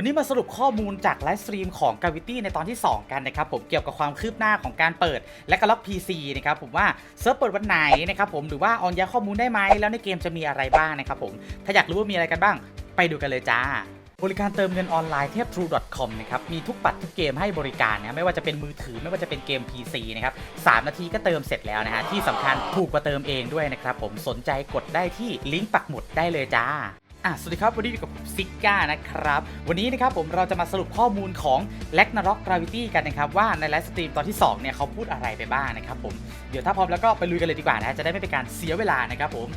วันนี้มาสรุปข้อมูลจากไลฟ์สตรีมของ Gravity ในตอนที่ 2 กันนะครับผมเกี่ยวกับความคืบหน้าของการเปิดและก็ล็อก PC นะครับผมว่าเซิร์ฟเปิดวันไหนนะครับผมหรือว่าออนย้ายข้อมูลได้ไหมแล้วในเกมจะมีอะไรบ้างนะครับผมถ้าอยากรู้ว่ามีอะไรกันบ้าง ไปดูกันเลยจ้าบริการเติมเงินออนไลน์เทพ true.com นะครับ มีทุกบัตรทุกเกมให้บริการนะไม่ว่าจะเป็นมือถือไม่ว่าจะเป็นเกม PC นะครับ3นาทีก็เติมเสร็จแล้วนะฮะที่สำคัญถูกกว่าเติมเองด้วยนะครับผมสนใจกดได้ที่ลิงก์ปักหมุดได้เลยจ้า อะสวัสดีครับ วันนี้อยู่กับซิก้านะครับ วันนี้นะครับผมเราจะมาสรุปข้อมูลของ l a g n a r o k Gravity กันนะครับว่าในไลฟ์สตรีมตอนที่ 2 เนี่ยเขาพูดอะไรไปบ้างนะครับผมเดี๋ยวถ้าพร้อมแล้วก็ไปลุยกันเลยดีกว่านะจะได้ไม่เป็นการเสียเวลานะครับผม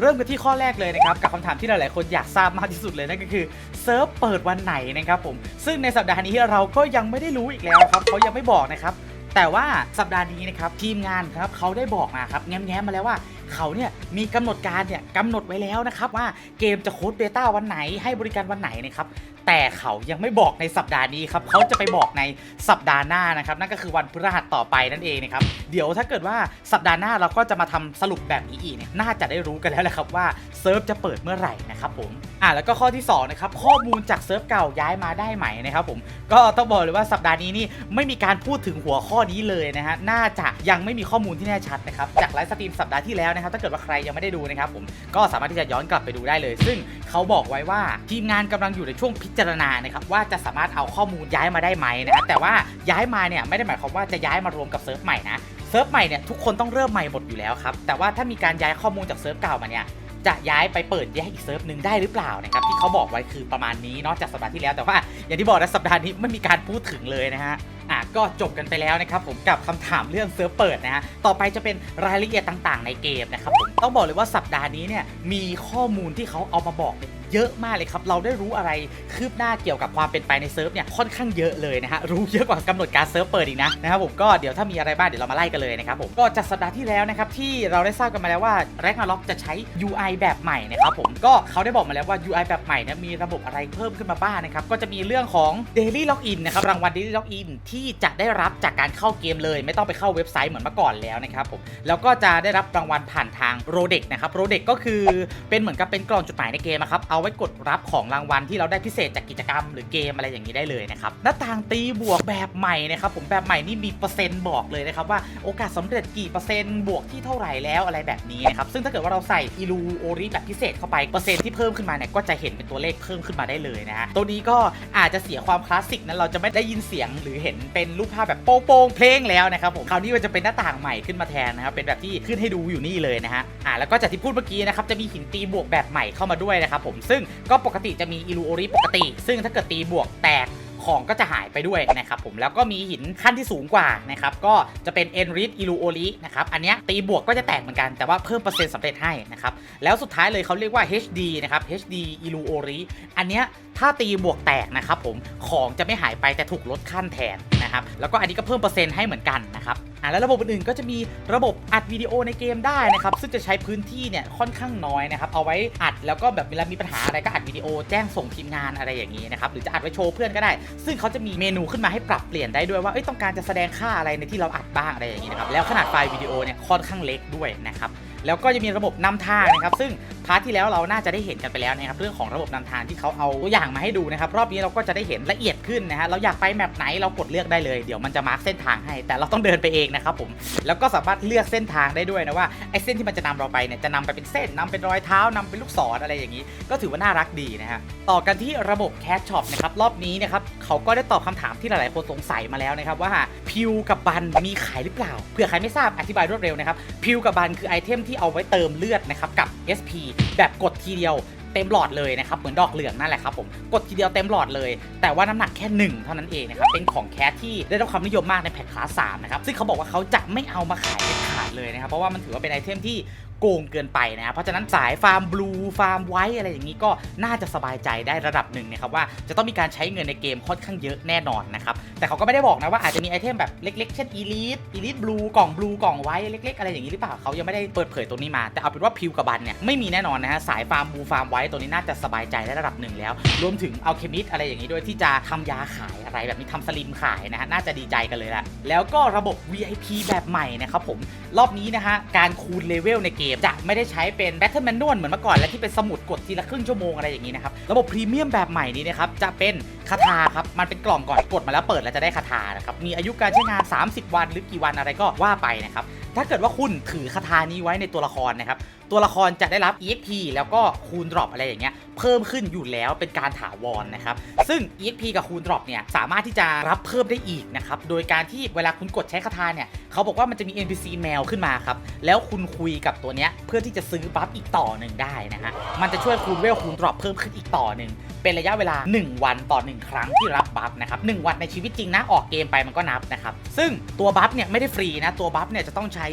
เริ่มกันที่ข้อแรกเลยนะครับ กับคำถามที่หลายๆคนอยากทราบมากที่สุดเลยนั่นก็คือเซิร์ฟเปิดวันไหนนะครับผมซึ่งในสัปดาห์นี้เราก็ยังไม่ได้รู้อีกแล้วครับเขายังไม่บอกนะครับแต่ว่าสัปดาห์นี้นะครับทีมงานครับเขาได้บอกมาครับแง้มๆมาแล้วว่า เขาเนี่ยมีกำหนดการเนี่ยกำหนดไว้แล้วนะครับว่าเกมจะโค้ดเบต้าวันไหนให้บริการวันไหนนะครับ แต่เขายังไม่บอกในสัปดาห์นี้ครับเขาจะไปบอกในสัปดาห์หน้านะครับนั่นก็คือวันพฤหัสต่อไปนั่นเองนะครับเดี๋ยวถ้าเกิดว่าสัปดาห์หน้าเราก็จะมาทำสรุปแบบนี้อีกเนี่ยน่าจะได้รู้กันแล้วแหละครับว่าเซิร์ฟจะเปิดเมื่อไหร่นะครับผมอะแล้วก็ข้อที่สองนะครับข้อมูลจากเซิร์ฟเก่าย้ายมาได้ไหมนะครับผมก็ต้องบอกเลยว่าสัปดาห์นี้นี่ไม่มีการพูดถึงหัวข้อนี้เลยนะฮะน่าจะยังไม่มีข้อมูลที่แน่ชัดนะครับจากไลฟ์สตรีมสัปดาห์ที่แล้วนะครับถ้าเกิดว่าใครยังไม่ได้ดูนะครับผมก็สามารถที่จะย้อนกลับไปดูได้เลย ซึ่งเขาบอกไว้ว่าทีมงานกำลังอยู่ในช่วงพิจารณานะครับว่าจะสามารถเอาข้อมูลย้ายมาได้ไหมนะแต่ว่าย้ายมาเนี่ยไม่ได้หมายความว่าจะย้ายมารวมกับเซิร์ฟใหม่นะเซิร์ฟใหม่เนี่ยทุกคนต้องเริ่มใหม่หมดอยู่แล้วครับแต่ว่าถ้ามีการย้ายข้อมูลจากเซิร์ฟเก่ามาเนี่ยจะย้ายไปเปิดแยกอีกเซิร์ฟหนึ่งได้หรือเปล่านะครับที่เขาบอกไว้คือประมาณนี้เนอกจากสัปดาห์ที่แล้วแต่ว่าอย่างที่บอกนะสัปดาห์นี้ไม่มีการพูดถึงเลยนะฮะอะก็จบกันไปแล้วนะครับผมกับคำถามเรื่องเซิร์ฟเปิดนะฮะต่อไปจะเป็นรายละเอียดต่างๆ ในเกมนะครับผมต้องบอกเลยว่าสัปดาห์นี้เนี่ยมีข้อมูลที่เขาเอามาบอกเนี่ย เยอะมากเลยครับ เราได้รู้อะไรคืบหน้าเกี่ยวกับความเป็นไปในเซิร์ฟเนี่ยค่อนข้างเยอะเลยนะฮะรู้เยอะกว่ากำหนดการเซิร์ฟเปิดอีกนะนะครับผมก็เดี๋ยวถ้ามีอะไรบ้างเดี๋ยวเรามาไล่กันเลยนะครับผมก็จากสัปดาห์ที่แล้วนะครับที่เราได้ทราบกันมาแล้วว่า r a g n a r o k จะใช้ UI แบบใหม่นะครับผมก็เขาได้บอกมาแล้วว่า UI แบบใหม่นี่ยมีระบบอะไรเพิ่มขึ้นมาบ้างนะครับก็จะมีเรื่องของ Daily Login นะครับรางวัล Daily Login ที่จะได้รับจากการเข้าเกมเลย ไม่ต้องไปเข้าเว็บไซต์เหมือนเมื่อก่อนแล้วนะครับผมแล้วก็จะได้รับรางวัลผ่านทาง r o d e x นะครับ r o d e x ก็คือเป็นเหมือนกับเป็นกล่องจดหมายในเกมครับเอาไว้กดรับของรางวัลที่เราได้พิเศษจากกิจกรรม หรือเกมอะไรอย่างนี้ได้เลยนะครับหน้าต่างตีบวกแบบใหม่นะครับผมแบบใหม่นี่มีเปอร์เซ็นต์บอกเลยนะครับว่าโอกาสสำเร็จกี่เปอร์เซ็นต์บวกที่เท่าไหร่แล้วอะไรแบบนี้นะครับซึ่งถ้าเกิดว่าเราใส่อิลูโอริแบบพิเศษเข้าไปเปอร์เซ็นต์ที่เพิ่มขึ้นมาเนี่ยก็จะเห็นเป็นตัวเลขเพิ่มขึ้นมาได้เลยนะฮะตัวนี้ก็อาจจะเสียความคลาสสิกนั้นเราจะไม่ได้ยินเสียงหรือเห็นเป็นรูปภาพแบบโป้งเพลงแล้วนะครับผมคราวนี้มันจะเป็นหน้าต่างใหม่ขึ้นมาแทนนะครับเป็นแบบที่ขึ้นให้ดูอยู่นี่เลยนะฮะอ่าแล้วก็จากที่พูดเมื่อกี้นะครับจะมีหินตีบวกแบบใหม่เข้ามาด้วยนะครับผมซึ่งก็ปกติจะมีอิลูโอริปกติ ซึ่งถ้าเกิดตีบวกแตกของก็จะหายไปด้วยนะครับผมแล้วก็มีหินขั้นที่สูงกว่านะครับก็จะเป็น e n r i c h i l u o r i นะครับอันนี้ตีบวกก็จะแตกเหมือนกันแต่ว่าเพิ่มเปอร์เซ็นต์สำเร็จให้นะครับแล้วสุดท้ายเลยเขาเรียกว่า HD นะครับ HD i l u o r i อันเนี้ย ถ้าตีบวกแตกนะครับผมของจะไม่หายไปแต่ถูกลดขั้นแทนนะครับแล้วก็อันนี้ก็เพิ่มเปอร์เซ็นต์ให้เหมือนกันนะครับอ่าแล้วระบบอื่นๆก็จะมีระบบอัดวิดีโอในเกมได้นะครับซึ่งจะใช้พื้นที่เนี่ยค่อนข้างน้อยนะครับเอาไว้อัดแล้วก็แบบเวลามีปัญหาอะไรก็อัดวิดีโอแจ้งส่งทีมงานอะไรอย่างนี้นะครับหรือจะอัดไว้โชว์เพื่อนก็ได้ ซึ่งเขาจะมีเมนูขึ้นมาให้ปรับเปลี่ยนได้ด้วยว่าเอ้ยต้องการจะแสดงค่าอะไรในที่เราอัดบ้างอะไรอย่างนี้นะครับแล้วขนาดไฟล์วิดีโอเนี่ยค่อนข้างเล็กด้วยนะครับ แล้วก็จะมีระบบนำทางนะครับ ซึ่งพาร์ทที่แล้วเราน่าจะได้เห็นกันไปแล้วนะครับ เรื่องของระบบนำทางที่เขาเอาตัวอย่างมาให้ดูนะครับ รอบนี้เราก็จะได้เห็นละเอียดขึ้นนะฮะ เราอยากไปแมปไหนเรากดเลือกได้เลย เดี๋ยวมันจะมาร์กเส้นทางให้ แต่เราต้องเดินไปเองนะครับผม แล้วก็สามารถเลือกเส้นทางได้ด้วยนะว่าไอ้เส้นที่มันจะนำเราไปเนี่ยจะนำไปเป็นเส้นนำเป็นรอยเท้านำเป็นลูกศรอะไรอย่างนี้ ก็ถือว่าน่ารักดีนะฮะ ต่อกันที่ระบบแคชช็อปนะครับ รอบนี้นะครับเขาก็ได้ตอบคำถามที่หลาย ๆ คนสงสัยมาแล้วนะครับว่าพิวกับบันมีขายหรือเปล่า เผื่อใครไม่ทราบอธิบายรวดเร็วนะครับพิวกับบันคือไอเทมทเอาไว้เติมเลือดนะครับกับ SP แบบกดทีเดียวเต็มหลอดเลยนะครับเหมือนดอกเหลืองนั่นแหละครับผมกดทีเดียวเต็มหลอดเลย แต่ว่าน้ำหนักแค่ 1 เท่านั้นเองนะครับเป็นของแคสที่ได้รับความนิยมมากในแพทคลาส3นะครับซึ่งเขาบอกว่าเขาจะไม่เอามาขายเด็ดขาดเลยนะครับเพราะว่ามันถือว่าเป็นไอเทมที่ โกงเกินไปนะครับเพราะฉะนั้นสายฟาร์มบลูฟาร์มไว้อะไรอย่างนี้ก็น่าจะสบายใจได้ระดับหนึ่งนะครับว่าจะต้องมีการใช้เงินในเกมค่อนข้างเยอะแน่นอนนะครับแต่เขาก็ไม่ได้บอกนะว่าอาจจะมีไอเทมแบบเล็กๆ เช่นอีลิทอีลิทบลูกล่องบลูกล่องไว้เล็ก ๆ อะไรอย่างนี้หรือเปล่าเขายังไม่ได้เปิดเผยตัวนี้มา แต่เอาเป็นว่าพิวกับบันเนี่ยไม่มีแน่นอนนะฮะสายฟาร์มบลูฟาร์มไว้ตัวนี้น่าจะสบายใจได้ระดับหนึ่งแล้ว รวมถึงเอาเคมิสอะไรอย่างนี้ด้วยที่จะทำยาขายอะไรแบบนี้ทำสลิมขายนะฮะน่าจะดีใจกันเลยละแล้วก็ระบบ VIP แบบใหม่นะครับผมรอบนี้นะฮะการคูณเลเวลในเกมจะไม่ได้ใช้เป็นแบทเทิลแมนนวลเหมือนเมื่อก่อนและที่เป็นสมุดกดทีละครึ่งชั่วโมงอะไรอย่างนี้นะครับระบบพรีเมียมแบบใหม่นี้นะครับจะเป็นคาถาครับมันเป็นกล่องก่อนกดมาแล้วเปิดแล้วจะได้คาถานะครับมีอายุการใช้งาน 30 วันหรือกี่วันอะไรก็ว่าไปนะครับถ้าเกิดว่าคุณถือคาถานี้ไว้ในตัวละครนะครับ ตัวละครจะได้รับ EXP แล้วก็คูณดรอปอะไรอย่างเงี้ยเพิ่มขึ้นอยู่แล้วเป็นการถาวรนะครับ ซึ่ง EXP กับคูณดรอปเนี่ยสามารถที่จะรับเพิ่มได้อีกนะครับ โดยการที่เวลาคุณกดใช้คาถาเนี่ยเขาบอกว่ามันจะมี NPC แมวขึ้นมาครับ แล้วคุณคุยกับตัวเนี้ยเพื่อที่จะซื้อบัฟอีกต่อหนึ่งได้นะฮะมันจะช่วยคูณเวลคูณดรอปเพิ่มขึ้นอีกต่อหนึ่ง เป็นระยะเวลา 1 วันต่อ 1 ครั้งที่รับบัฟนะครับ1วันในชีวิตจริงนะออกเกมไปมันก็นับนะครับซึ่งตัวบัฟเนี่ยไม่ได้ฟรีนะตัวบัฟเนี่ยจะต้องใช้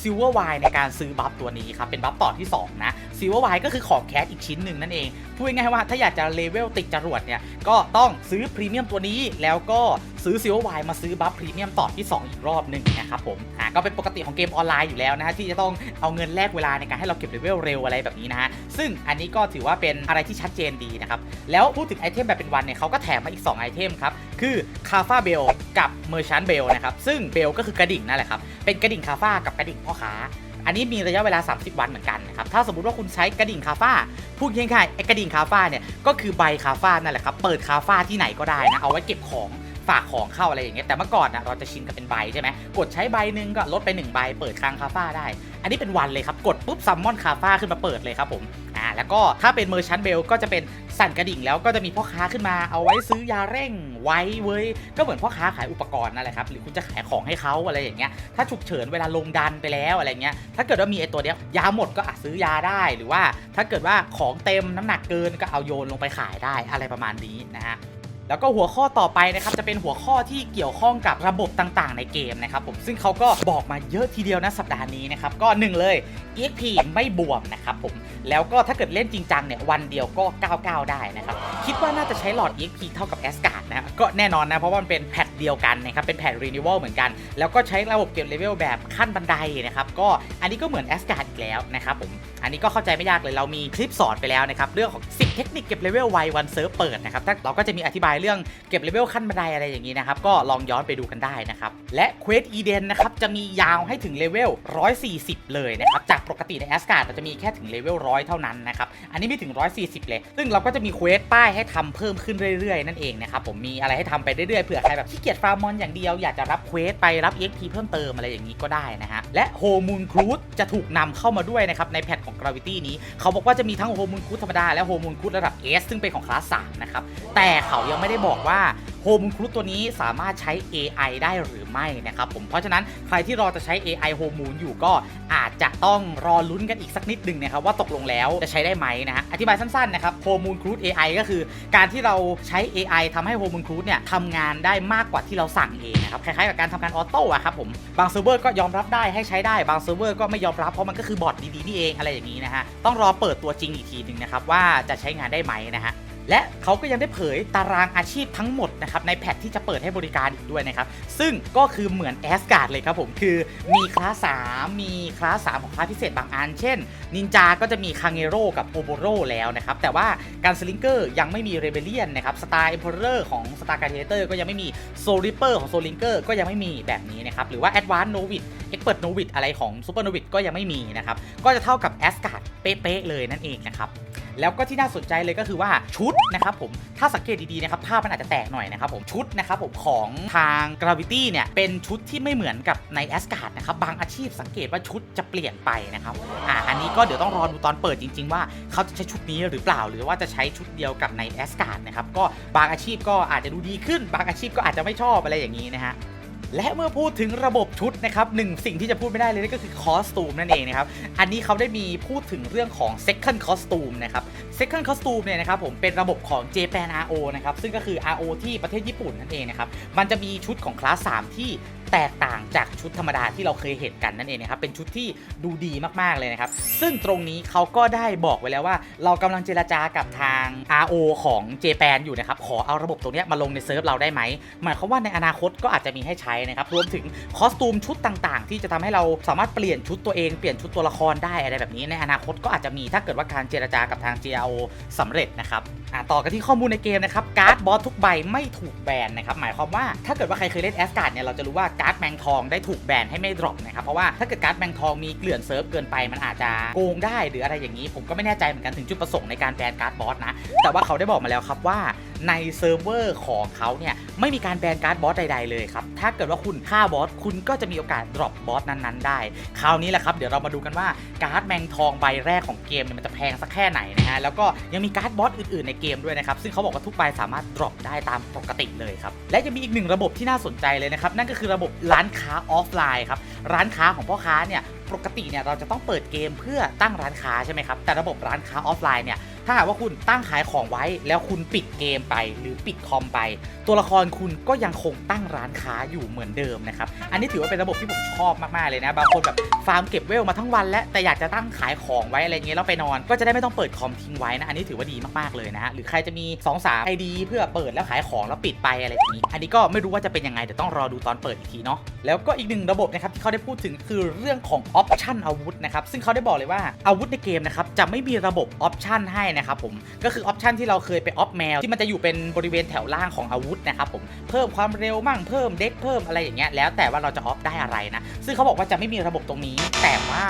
ซิลเวอร์ไวในการซื้อบัฟตัวนี้ครับเป็นบัฟต่อที่2นะซิลเวอร์ไวก็คือของแคสอีกชิ้นหนึ่งนั่นเอง พูดง่ายๆว่าถ้าอยากจะเลเวลติดจรวดเนี่ย ก็ต้องซื้อพรีเมียมตัวนี้ แล้วก็ซื้อซิลเวอร์ไวมาซื้อบัฟพรีเมียมต่อที่ 2 อีกรอบหนึ่งนะครับผม อ่าก็เป็นปกติของเกมออนไลน์อยู่แล้วนะฮะที่จะต้องเอาเงินแลกเวลาในการให้เราเก็บเลเวลเร็วอะไรแบบนี้นะฮะ ซึ่งอันนี้ก็ถือว่าเป็นอะไรที่ชัดเจนดีนะครับ แล้วพูดถึงไอเทมแบบเป็นวันเนี่ยเขาก็แถมมาอีก2ไอเทมครับ คือคาฟาเบลกับเมอร์ชันเบลนะครับ ซึ่งเบลก็คือกระดิ่งนั่นแหละครับ เป็นกระดิ่งคาฟากับกระดิ่งพ่อค้า อันนี้มีระยะเวลา 30 วันเหมือนกันนะครับ ถ้าสมมติว่าคุณใช้กระดิ่งคาฟาพูดง่ายๆไอกระดิ่งคาฟาเนี่ยก็คือใบคาฟานั่นแหละครับ เปิดคาฟาที่ไหนก็ได้นะ เอาไว้เก็บของ ฝากของเข้าอะไรอย่างเงี้ยแต่เมื่อก่อนนะเราจะชินกับเป็นใบใช่ไหมกดใช้ใบหนึ่งก็ลดไป1ใบเปิดคลังคาฟาได้ อันนี้เป็นวันเลยครับ กดปุ๊บซัมมอนคาฟาขึ้นมาเปิดเลยครับผมอ่าแล้วก็ถ้าเป็นเมอร์ชันเบลก็จะเป็นสั่นกระดิ่งแล้วก็จะมีพ่อค้าขึ้นมาเอาไว้ซื้อยาเร่งไว้เว้ยก็เหมือนพ่อค้าขายอุปกรณ์นั่นแหละครับหรือคุณจะขายของให้เขาอะไรอย่างเงี้ยถ้าฉุกเฉินเวลาลงดันไปแล้วอะไรเงี้ยถ้าเกิดว่ามีไอตัวเนี้ยยาหมดก็อาจซื้อยาได้หรือว่า ถ้าเกิดว่าของเต็มน้ำหนักเกินก็เอาโยนลงไปขายได้อะไรประมาณนี้นะฮะ แล้วก็หัวข้อต่อไปนะครับจะเป็นหัวข้อที่เกี่ยวข้องกับระบบต่างๆ ในเกมนะครับผมซึ่งเขาก็บอกมาเยอะทีเดียวนะสัปดาห์นี้นะครับก็หนึ่งเลย EXP ไม่บวมนะครับผมแล้วก็ถ้าเกิดเล่นจริงจังเนี่ยวันเดียวก็ 99 ได้นะครับคิดว่าน่าจะใช้หลอด EXP เท่ากับ a s g a r d นะก็แน่นอนนะเพราะว่ามันเป็นแพทเดียวกันนะครับเป็นแพท Renewal เหมือนกัน แล้วก็ใช้ระบบเก็บเลเวลแบบขั้นบันไดนะครับก็อันนี้ก็เหมือน a s g a r d อีกแล้วนะครับผมอันนี้ก็เข้าใจไม่ยากเลยเรามีคลิปสอนไปแล้วนะครับเรื่องของ10เทคนิคเก็บเลเวลไววันเซิร์ฟเปิดนะครับเราก็จะมีอธิบายเรื่องเก็บเลเวลขั้นบันไดอะไรอย่างนี้นะครับก็ลองย้อนไปดูกันได้นะครับและเควสอีเดนนะครับจะมียาวให้ถึงเลเวล140 เลยนะครับจากปกติในแอสการ์ดเราจะมีแค่ถึงเลเวล100เท่านั้นนะครับอันนี้มีถึง 140 เลย ซึ่งเราก็จะมีเควสป้ายให้ทำเพิ่มขึ้นเรื่อยๆ นั่นเองนะครับผมมีอะไรให้ทำไปเรื่อยๆเผื่อใครแบบขี้เกียจฟาร์มมอนอย่างเดียวอยากจะรับเควสไปรับ EXP เพิ่มเติมอะไรอย่างนี้ก็ได้นะฮะ และโฮมูนครูดจะถูกนำเข้ามาด้วยนะครับในแพทของ Gravity นี้ เขาบอกว่าจะมีทั้งโฮมูนครูดธรรมดาและโฮมูนครูดระดับ S ซึ่งเป็นของคลาส3นะครับแต่เขายังไม่ได้บอกว่า โฮมครูตัวนี้สามารถใช้ AI ได้หรือไม่นะครับผมเพราะฉะนั้นใครที่รอจะใช้ AI โฮมูนอยู่ก็อาจจะต้องรอลุ้นกันอีกสักนิดหนึ่งนะครับว่าตกลงแล้วจะใช้ได้ไหมนะฮะอธิบายสั้นๆนะครับโฮมูนครู AI ก็คือ การที่เราใช้ AI ทำให้โฮมูนครูเนี่ยทำงานได้มากกว่าที่เราสั่งเองนะครับคล้ายๆกับการทำงานออโต้อะครับผมบางเซิร์ฟเวอร์ก็ยอมรับได้ให้ใช้ได้บางเซิร์ฟเวอร์ก็ไม่ยอมรับเพราะมันก็คือบอทดีๆนี่เองอะไรอย่างนี้นะฮะต้องรอเปิดตัวจริงอีกทีหนึ่งนะครับว่าจะใช้งานได้ไหมนะฮะ และเขาก็ยังได้เผยตารางอาชีพทั้งหมดนะครับในแพทที่จะเปิดให้บริการอีกด้วยนะครับ ซึ่งก็คือเหมือนแอสการ์ดเลยครับผม คือมีคลาส3มีคลาส3ของคลาสพิเศษบางอัน เช่น นินจาก็จะมีคางเงโร่กับโอโบโรแล้วนะครับ แต่ว่าการสลิงเกอร์ยังไม่มีเรเบเลียนนะครับสตาร์เอ็มพอร์ของสตาร์การ์เทเตอร์ก็ยังไม่มีโซลิเปอร์ของโซลิงเกอร์ก็ยังไม่มีแบบนี้นะครับหรือว่าแอดวานซ์โนวิดเอ็กเปิดโนวิดอะไรของซูเปอร์โนวิดก็ยังไม่มีนะครับก็จะเท่ากับแอสการ์ดเป๊ะๆเลยนั่นเองนะครับ แล้วก็ที่น่าสนใจเลยก็คือว่าชุดนะครับผมถ้าสังเกตดีๆนะครับภาพมันอาจจะแตกหน่อยนะครับผมชุดนะครับผมของทาง Gravity เนี่ยเป็นชุดที่ไม่เหมือนกับใน a s g a r d นะครับบางอาชีพสังเกตว่าชุดจะเปลี่ยนไปนะครับอ่าอันนี้ก็เดี๋ยวต้องรอดูตอนเปิดจริง ๆ ว่าเขาจะใช้ชุดนี้หรือเปล่า หรือว่าจะใช้ชุดเดียวกับใน a s g a r d นะครับก็บางอาชีพก็อาจจะดูดีขึ้น บางอาชีพก็อาจจะไม่ชอบอะไรอย่างนี้นะฮะ และเมื่อพูดถึงระบบชุดนะครับหนึ่งสิ่งที่จะพูดไม่ได้เลยนั่นก็คือคอสตูมนั่นเองนะครับ อันนี้เขาได้มีพูดถึงเรื่องของ second costume นะครับ second costume เนี่ยนะครับผมเป็นระบบของ Japan RO นะครับ ซึ่งก็คือ RO ที่ประเทศญี่ปุ่นนั่นเองนะครับ มันจะมีชุดของคลาส 3 ที่ แตกต่างจากชุดธรรมดาที่เราเคยเห็นกันนั่นเองนะครับเป็นชุดที่ดูดีมากๆเลยนะครับ ซึ่งตรงนี้เขาก็ได้บอกไว้แล้วว่า เรากำลังเจรจากับทาง RO ของ Japan อยู่นะครับขอเอาระบบตรงนี้มาลงในเซิร์ฟเราได้ไหมหมายความว่าในอนาคตก็อาจจะมีให้ใช้นะครับรวมถึงคอสตูมชุดต่างๆ ที่จะทำให้เราสามารถเปลี่ยนชุดตัวเองเปลี่ยนชุดตัวละครได้อะไรแบบนี้ในอนาคตก็อาจจะมีถ้าเกิดว่าการเจรจากับทาง GRO สำเร็จนะครับ อะต่อกันที่ข้อมูลในเกมนะครับการ์ดบอสทุกใบไม่ถูกแบนนะครับหมายความว่าถ้าเกิดว่าใครเคยเล่นแอสการ์ดเนี่ยเราจะรู้ว่าการ์ดแมงทองได้ถูกแบนให้ไม่ดรอปนะครับเพราะว่าถ้าเกิดการ์ดแมงทองมีเกลื่อนเซิร์ฟเกินไปมันอาจจะโกงได้หรืออะไรอย่างนี้ ผมก็ไม่แน่ใจเหมือนกันถึงจุดประสงค์ในการแบนการ์ดบอสนะแต่ว่าเขาได้บอกมาแล้วครับว่าในเซิร์ฟเวอร์ของเขาเนี่ยไม่มีการแบนการ์ดบอสใดๆเลยครับ ถ้าเกิดว่าคุณฆ่าบอสคุณก็จะมีโอกาสดรอปบอสนั้นๆได้ คราวนี้แหละครับ เดี๋ยวเรามาดูกันว่าการ์ดแมงทองใบแรกของเกมเนี่ยมันจะแพงสักแค่ไหนนะฮะแล้วก็ยังมีการ์ดบอสอื่นๆในเกมด้วยนะครับ ซึ่งเขาบอกว่าทุกใบสามารถดรอปได้ตามปกติเลยครับ และยังมีอีกหนึ่งระบบที่น่าสนใจเลยนะครับ นั่นก็คือระบบร้านค้าออฟไลน์ครับร้านค้าของพ่อค้าเนี่ยปกติเนี่ยเราจะต้องเปิดเกมเพื่อตั้งร้านค้าใช่ไหมครับแต่ระบบร้านค้าออฟไลน์เนี่ย ถ้าหากว่าคุณตั้งขายของไว้ แล้วคุณปิดเกมไปหรือปิดคอมไป ตัวละครคุณก็ยังคงตั้งร้านค้าอยู่เหมือนเดิมนะครับ อันนี้ถือว่าเป็นระบบที่ผมชอบมากๆเลยนะ บางคนแบบฟาร์มเก็บเวลมาทั้งวันแล้วแต่อยากจะตั้งขายของไว้อะไรเงี้ยแล้วไปนอน ก็จะได้ไม่ต้องเปิดคอมทิ้งไว้นะ อันนี้ถือว่าดีมากๆเลยนะฮะ หรือใครจะมี2 3 ID เพื่อเปิดแล้วขายของแล้วปิดไปอะไรอย่างนี้ อันนี้ก็ไม่รู้ว่าจะเป็นยังไงเดี๋ยวต้องรอดูตอนเปิดอีกทีเนาะ แล้วก็อีกหนึ่งระบบนะครับที่เขาได้พูดถึงคือเรื่องของออปชันอาวุธนะครับ ซึ่งเขาได้บอกเลยว่าอาวุธในเกมนะครับจะไม่มีระบบออปชันให้นะครับผมก็คือออปชันที่เราเคยไปออฟแมวที่มันจะอยู่เป็นบริเวณแถวล่างของอาวุธนะครับผมเพิ่มความเร็วมั่งเพิ่มเด็กเพิ่มอะไรอย่างเงี้ยแล้วแต่ว่าเราจะออฟได้อะไรนะซึ่งเขาบอกว่าจะไม่มีระบบตรงนี้ แต่ว่า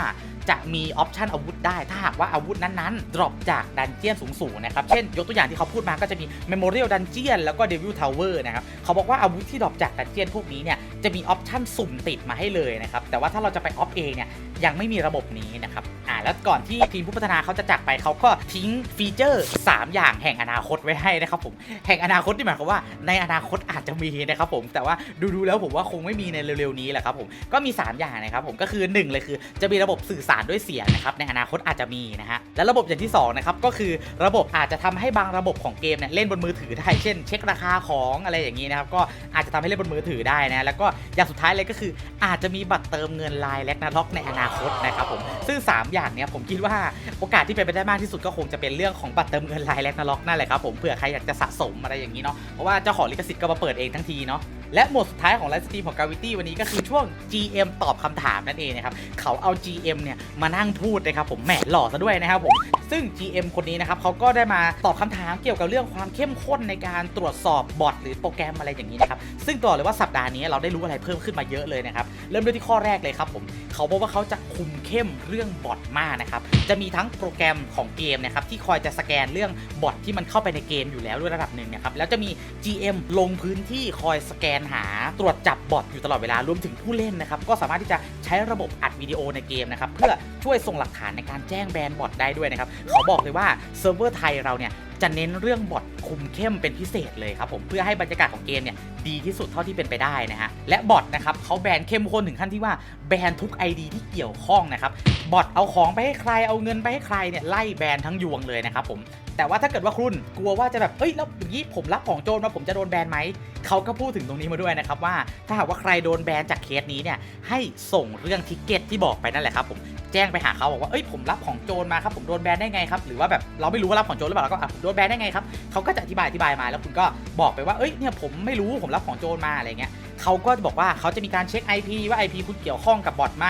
จะมีออปชันอาวุธได้ ถ้าหากว่าอาวุธนั้นๆ ดรอปจากดันเจียนสูงๆนะครับ เช่น ยกตัวอย่างที่เขาพูดมาก็จะมี Memorial Dungeon แล้วก็ Devil Tower นะครับ เขาบอกว่าอาวุธที่ดรอปจากดันเจียนพวกนี้เนี่ย จะมีออปชันสุ่มติดมาให้เลยนะครับ แต่ว่าถ้าเราจะไปออฟเองเนี่ย ยังไม่มีระบบนี้นะครับาแล้วก่อนที่ทีมผู้พัฒนาเขาจะจากไปเขาก็ทิ้งฟีเจอร์ 3 อย่างแห่งอนาคตไว้ให้นะครับผมแห่งอนาคตที่หมายความว่าในอนาคตอาจจะมีนะครับผมแต่ว่าดูๆแล้วผมว่าคงไม่มีในเร็วๆนี้แหละครับผมก็มี 3 อย่างนะครับผมก็คือ 1 เลยคือ จะมีระบบสื่อสารด้วยเสียงนะครับในอนาคตอาจจะมีนะฮะและระบบอย่างที่2นะครับก็คือระบบอาจจะทำให้บางระบบของเกมเนี่ยเล่นบนมือถือได้เช่น เช็คราคาของอะไรอย่างนี้นะครับก็อาจจะทำให้เล่นบนมือถือได้นะแล้วก็อย่างสุดท้ายเลยก็คืออาจจะมีบัตรเติมเงินลายแลกนาล็อกในอนาคตนะครับผมซึ่ง 3 อย่างเนี้ยผมคิดว่าโอกาสที่เป็นไปได้มากที่สุดก็คงจะเป็นเรื่องของบัตรเติมเงินลายแลกนาล็อกนั่นแหละครับผมเผื่อใครอยากจะสะสมอะไรอย่างนี้เนาะเพราะว่าเจ้าของลิขสิทธิ์ก็มาเปิดเองทั้งทีเนาะ และหมวดสุดท้ายของไลฟ์สตรีมของ Gravity วันนี้ก็คือช่วง GM ตอบคำถามนั่นเองนะครับเขาเอา GM เนี่ยมานั่งพูดนะครับผมแหมหล่อซะด้วยนะครับผมซึ่ง GM คนนี้นะครับเขาก็ได้มาตอบคำถามเกี่ยวกับเรื่องความเข้มข้นในการตรวจสอบบอทหรือโปรแกรมอะไรอย่างนี้นะครับซึ่งต่อเลยว่าสัปดาห์นี้เราได้รู้อะไรเพิ่มขึ้นมาเยอะเลยนะครับเริ่มด้วยที่ข้อแรกเลยครับผมเขาบอกว่าเขาจะคุมเข้มเรื่องบอทมากนะครับจะมีทั้งโปรแกรมของเกมนะครับที่คอยจะสแกนเรื่องบอทที่มันเข้าไปในเกมอยู่แล้วด้วยระดับหนึ่งนะครับแล้วจะมี GM ลงพื้นที่คอยสแกนหาตรวจจับบอทอยู่ตลอดเวลารวมถึงผู้เล่นนะครับก็สามารถที่จะใช้ระบบอัดวิดีโอในเกมนะครับเพื่อช่วยส่งหลักฐานในการแจ้งแบนบอทได้ด้วยนะครับเขาบอกเลยว่าเซิร์ฟเวอร์ไทยเราเนี่ยจะเน้นเรื่องบอทคุมเข้มเป็นพิเศษเลยครับผมเพื่อให้บรรยากาศของเกมเนี่ยดีที่สุดเท่าที่เป็นไปได้นะฮะและบอทนะครับเขาแบนเข้มข้นถึงขั้นที่ว่าแบนทุก ID ที่เกี่ยวข้องนะครับบอทเอาของไปให้ใครเอาเงินไปให้ใครเนี่ยไล่แบนทั้งยวงเลยนะครับผมแต่ว่าถ้าเกิดว่าคุณกลัวว่าจะแบบเอ้ยแล้วอย่างนี้ผมรับของโจรมาผมจะโดนแบนไหมเขาก็พูดถึงตรงนี้มาด้วยนะครับว่า ถ้าหากว่าใครโดนแบนจากเคสนี้เนี่ยให้ส่งเรื่องทิกเก็ตที่บอกไปนั่นแหละครับผม แจ้งไปหาเขาบอกว่าเอ้ยผมรับของโจรมาครับผมโดนแบนได้ไงครับหรือว่าแบบเราไม่รู้ว่ารับของโจรหรือเปล่าแล้วก็อะผมโดนแบนได้ไงครับเขาก็จะอธิบายอธิบายมาแล้วคุณก็บอกไปว่าเอ้ยเนี่ยผมไม่รู้ผมรับของโจรมาอะไรเงี้ยเขาก็จะบอกว่าเขาจะมีการเช็ค IP ว่า IP คุณเกี่ยวข้องกับบอทไหม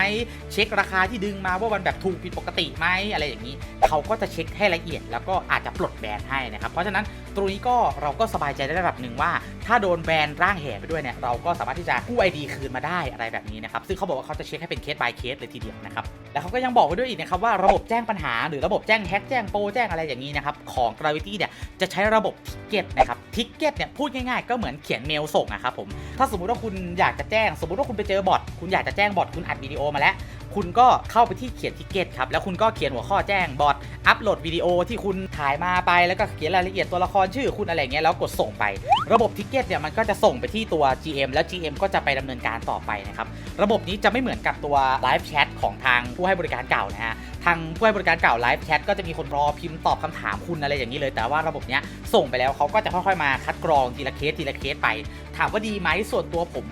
เช็คราคาที่ดึงมาว่ามันแบบถูกผิดปกติไหมอะไรอย่างนี้เขาก็จะเช็คให้ละเอียด แล้วก็อาจจะปลดแบนให้นะครับเพราะฉะนั้นตรงนี้ก็เราก็สบายใจได้ระดับหนึ่งว่า ถ้าโดนแบนร่างแห่ไปด้วยเนี่ยเราก็สามารถที่จะกู้ ID คืนมาได้อะไรแบบนี้นะครับซึ่งเขาบอกว่าเขาจะเช็คให้เป็นเคส by เคสเลยทีเดียวนะครับ แล้วเขาก็ยังบอกไว้ด้วยอีกนะครับว่าระบบแจ้งปัญหาหรือระบบแจ้งแฮกแจ้งโปรแจ้งอะไรอย่างนี้นะครับของ Gravity เนี่ยจะใช้ระบบทิกเก็ตนะครับทิกเก็ตเนี่ยพูดง่ายๆ ก็เหมือนเขียนเมลส่งอะครับผมถ้าสมมุติว่าคุณอยากจะแจ้ง สมมุติว่าคุณไปเจอบอทคุณอยากจะแจ้งบอทคุณอัดวิดีโอมาแล้วคุณก็เข้าไปที่เขียนทิกเก็ตครับแล้วคุณก็เขียนหัวข้อแจ้งบอทอัปโหลดวิดีโอที่คุณถ่ายมาไปแล้วก็เขียนรายละเอียดตัวละครชื่อคุณอะไรเงี้ยแล้วกดส่งไป ระบบทิกเก็ตเนี่ยมันก็จะส่งไปที่ตัว GM แล้ว GM ก็จะไปดำเนินการต่อไปนะครับระบบนี้จะไม่เหมือนกับตัวไลฟ์แชทของทางผู้ให้บริการเก่านะฮะทางผู้ให้บริการเก่าไลฟ์แชทก็จะมีคนรอพิมพ์ตอบคำถามคุณอะไรอย่างนี้เลย แต่ว่าระบบเนี้ยส่งไปแล้วเขาก็จะค่อยๆมาคัดกรองทีละเคสทีละเคสไป ถามว่าดีไหมส่วนตัวผม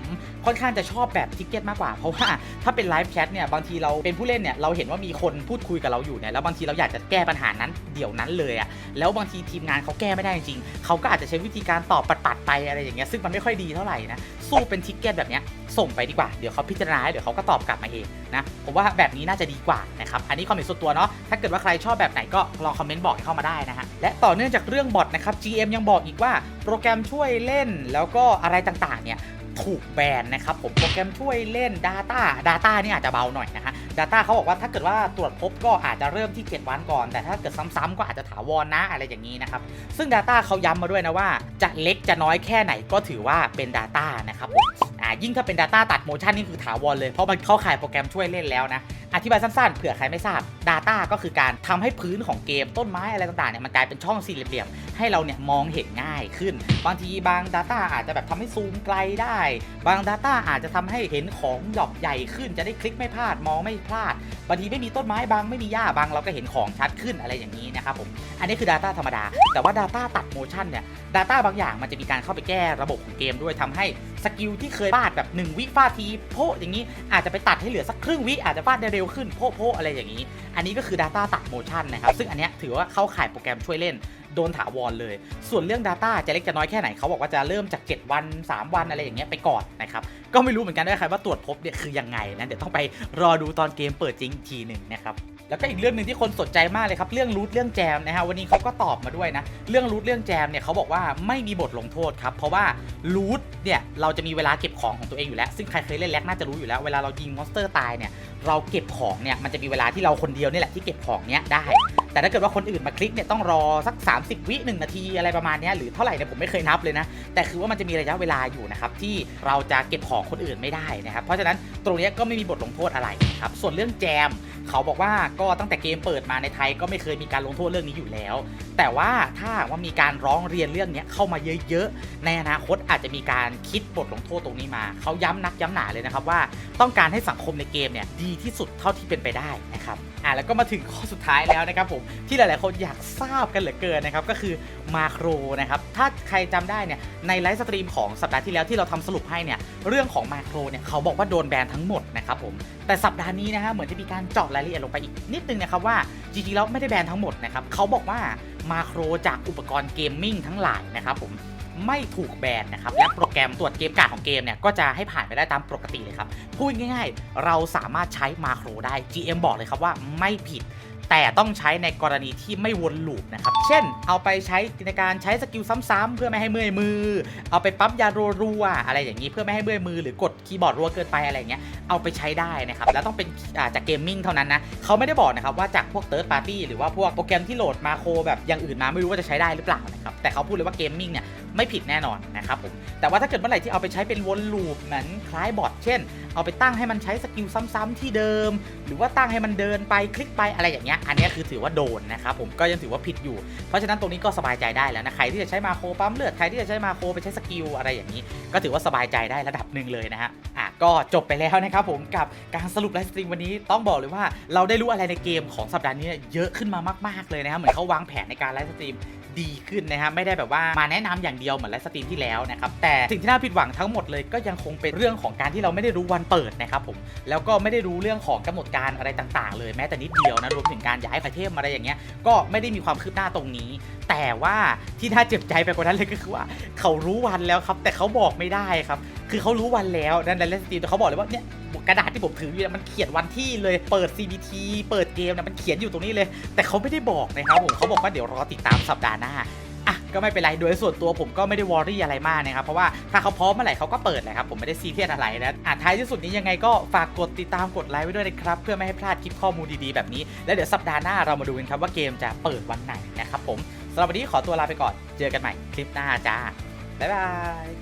ค่อนข้างจะชอบแบบทิกเก็ตมากกว่า เพราะว่าถ้าเป็นไลฟ์แชทเนี่ยบางทีเราเป็นผู้เล่นเนี่ยเราเห็นว่ามีคนพูดคุยกับเราอยู่เนี่ยแล้วบางทีเราอยากจะแก้ปัญหานั้นเดี๋ยวนั้นเลยอะแล้วบางทีทีมงานเขาแก้ไม่ได้จริงๆเขาก็อาจจะใช้วิธีการตอบปัดๆไปอะไรอย่างเงี้ยซึ่งมันไม่ค่อยดีเท่าไหร่นะสู้เป็นทิกเก็ตแบบเนี้ยส่งไปดีกว่าเดี๋ยวเขาพิจารณาเดี๋ยวเขาก็ตอบกลับมาเองนะผมว่าแบบนี้น่าจะดีกว่านะครับอันนี้ความเห็นส่วนตัวเนาะถ้าเกิดว่าใครชอบแบบไหนก็ลองคอมเมนต์บอกเข้ามาได้นะฮะและต่อเนื่องจากเรื่องบอทนะครับ GM ยังบอกอีกว่าโปรแกรมช่วยเล่นแล้วก็อะไรต่างๆเนี่ย ถูกแบนนะครับผมโปรแกรมช่วยเล่น Data Data นี่อาจจะเบาหน่อยนะฮะ Data เขาบอกว่าถ้าเกิดว่าตรวจพบก็อาจจะเริ่มที่ 7 วันก่อน แต่ถ้าเกิดซ้ำๆก็อาจจะถาวรนะอะไรอย่างนี้นะครับ ซึ่ง Data เขาย้ำมาด้วยนะว่า จะเล็กจะน้อยแค่ไหนก็ถือว่าเป็น Data นะครับผมอ่ายิ่งถ้าเป็น Data ตัดโมชั่นนี่คือถาวรเลยเพราะมันเข้าข่ายโปรแกรมช่วยเล่นแล้วนะ อธิบายสั้นๆ เผื่อใครไม่ทราบ Data ก็คือการทำให้พื้นของเกมต้นไม้อะไรต่างๆเนี่ยมันกลายเป็นช่องสี่เหลี่ยมๆให้เราเนี่ยมองเห็นง่ายขึ้น บางทีบาง Data อาจจะแบบทำให้ซูมไกลได้ บาง Data อาจจะทำให้เห็นของหยอกใหญ่ขึ้นจะได้คลิกไม่พลาดมองไม่พลาด บางทีไม่มีต้นไม้บางไม่มีหญ้าบางเราก็เห็นของชัดขึ้นอะไรอย่างนี้นะครับผมอันนี้คือ Data ธรรมดา แต่ว่า Data ตัดโมชั่นเนี่ย Data บางอย่างมันจะมีการเข้าไปแก้ระบบของเกมด้วยทำให้สกิลที่เคยฟาดแบบ 1 วิฟาดทีโพะอย่างนี้อาจจะไปตัดให้เหลือสักครึ่งวิอาจจะฟาดได้เร็วขึ้นโพะโพอะไรอย่างนี้ อันนี้ก็คือ Data ตัดโมชั่นนะครับซึ่งอันนี้ถือว่าเข้าข่ายโปรแกรมช่วยเล่น โดนถาวรเลย ส่วนเรื่อง Data จะเล็กจะน้อยแค่ไหนเขาบอกว่าจะเริ่มจาก 7 วัน 3 วันอะไรอย่างเงี้ยไปก่อนนะครับก็ไม่รู้เหมือนกันด้วยครว่าตรวจพบเนี่ยคือยังไงนะเดี๋ยวต้องไปรอดูตอนเกมเปิดจริงทีหนึ่งนะครับแล้วก็อีกเรื่องหนึ่งที่คนสนใจมากเลยครับเรื่องรูทเรื่องแจมนะฮะวันนี้เขาก็ตอบมาด้วยนะเรื่องรูทเรื่องแจมเนี่ยเขาบอกว่าไม่มีบทลงโทษครับเพราะว่ารูทเนี่ยเราจะมีเวลาเก็บของของตัวเองอยู่แล้ว ซึ่งใครเคยเล่นแล็กน่าจะรู้อยู่แล้วเวลาเรายิงมอนสเตอร์ตายเนี่ยเราเก็บของเนี่ยมันจะมีเวลาที่เราคนเดียวนี่แหละที่เก็บของเนี้ยได้ แต่ถ้าเกิดว่าคนอื่นมาคลิกเนี่ยต้องรอสัก 30 วิ1นาทีอะไรประมาณนี้หรือเท่าไหร่เนี่ยผมไม่เคยนับเลยนะ แต่คือว่ามันจะมีระยะเวลาอยู่นะครับที่เราจะเก็บของคนอื่นไม่ได้นะครับเพราะฉะนั้นตรงนี้ก็ไม่มีบทลงโทษอะไรครับส่วนเรื่องแจมเขาบอกว่าก็ตั้งแต่เกมเปิดมาในไทยก็ไม่เคยมีการลงโทษเรื่องนี้อยู่แล้ว แต่ว่าถ้าว่ามีการร้องเรียนเรื่องนี้เข้ามาเยอะๆ ในอนาคตอาจจะมีการคิดบทลงโทษตรงนี้มา เขาย้ำนักย้ำหนาเลยนะครับว่าต้องการให้สังคมในเกมเนี่ยดีที่สุดเท่าที่เป็นไปได้นะครับ อะแล้วก็มาถึงข้อสุดท้ายแล้วนะครับผมที่หลาย ๆ คนอยากทราบกันเหลือเกินนะครับก็คือมาโครนะครับถ้าใครจำได้เนี่ยในไลฟ์สตรีมของสัปดาห์ที่แล้วที่เราทำสรุปให้เนี่ยเรื่องของมาโครเนี่ยเขาบอกว่าโดนแบนทั้งหมดนะครับผมแต่สัปดาห์นี้นะฮะเหมือนจะมีการเจาะรายละเอียดลงไปอีกนิดนึงนะครับว่าจริง ๆ แล้วไม่ได้แบนทั้งหมดนะครับเขาบอกว่ามาโครจากอุปกรณ์เกมมิ่งทั้งหลายนะครับผม ไม่ถูกแบนนะครับและโปรแกรมตรวจเกมการ์ดของเกมเนี่ยก็จะให้ผ่านไปได้ตามปกติเลยครับพูดง่ายๆ เราสามารถใช้มาโครได้ GM บอกเลยครับว่าไม่ผิดแต่ต้องใช้ในกรณีที่ไม่วนลูปนะครับ เช่น เอาไปใช้ในการใช้สกิลซ้ำๆเพื่อไม่ให้เมื่อยมือ เอาไปปั๊มยารัวๆอะไรอย่างนี้เพื่อไม่ให้เมื่อยมือหรือกดคีย์บอร์ดรัวเกินไปอะไรเงี้ย เอาไปใช้ได้นะครับ แล้วต้องเป็นาจากเกมมิ่งเท่านั้นนะ เขาไม่ได้บอกนะครับว่าจากพวกเ h ิร์ p ปาร์ตี้หรือว่าพวกโปรแกรมที่โหลดมาโครแบบอย่างอื่นมาไม่รู้ว่าจะใช้ได้หรือเปล่านะครับ แต่เขาพูดเลยว่าเกมมิ่งเนี่ยไม่ผิดแน่นอนนะครับผมแต่ว่าถ้าเกิดเมื่อไหร่ที่เอาไปใช้เป็นวนลูปเหมือนคล้ายบอทเช่น เอาไปตั้งให้มันใช้สกิลซ้ำๆที่เดิม หรือว่าตั้งให้มันเดินไปคลิกไปอะไรอย่างเงี้ยอันนี้คือถือว่าโดนนะครับผมก็ยังถือว่าผิดอยู่ เพราะฉะนั้นตรงนี้ก็สบายใจได้แล้วนะใครที่จะใช้มาโครปั๊มเลือดใครที่จะใช้มาโครไปใช้สกิลอะไรอย่างนี้ ก็ถือว่าสบายใจได้ระดับหนึ่งเลยนะฮะอะก็จบไปแล้วนะครับผมกับการสรุปไลฟ์สตรีมวันนี้ต้องบอกเลยว่าเราได้รู้อะไรในเกมของสัปดาห์นี้เยอะขึ้นมามาก ๆเลยนะครับเหมือนเขาวางแผนในการไลฟ์สตรีม ดีขึ้นนะครับไม่ได้แบบว่ามาแนะนำอย่างเดียวเหมือนไลฟ์สตรีมที่แล้วนะครับแต่สิ่งที่น่าผิดหวังทั้งหมดเลยก็ยังคงเป็นเรื่องของการที่เราไม่ได้รู้วันเปิดนะครับผมแล้วก็ไม่ได้รู้เรื่องของกำหนดการอะไรต่างๆ เลยแม้แต่นิดเดียวนะรวมถึงการย้ายไอเทมอะไรอย่างเงี้ยก็ไม่ได้มีความคืบหน้าตรงนี้ แต่ว่าที่น่าเจ็บใจไปกว่านั้นเลยก็คือว่า เขารู้วันแล้วครับแต่เขาบอกไม่ได้ครับคือเขารู้วันแล้วนั่นในไลฟ์สตรีมแต่เขาบอกเลยว่าเนี่ย กระดาษที่ผมถืออยู่เนี่ยมันเขียนวันที่เลยเปิด CBT เปิดเกมเนี่ยมันเขียนอยู่ตรงนี้เลย แต่เขาไม่ได้บอกนะครับผมเขาบอกว่าเดี๋ยวรอติดตามสัปดาห์หน้าอะก็ไม่เป็นไรโดยส่วนตัวผมก็ไม่ได้วอรี่อะไรมากนะครับเพราะว่าถ้าเขาพร้อมเมื่อไหร่เขาก็เปิดแหละครับผมไม่ได้ซีเรียสอะไรนะอะท้ายที่สุดนี้ยังไงก็ฝากกดติดตามกดไลค์ไว้ด้วยนะครับเพื่อไม่ให้พลาดคลิปข้อมูลดีๆแบบนี้ แล้วเดี๋ยวสัปดาห์หน้าเรามาดูกันครับว่าเกมจะเปิดวันไหนนะครับผมสำหรับวันนี้ขอตัวลาไปก่อนเจอกันใหม่คลิปหน้าจ้าบ๊ายบาย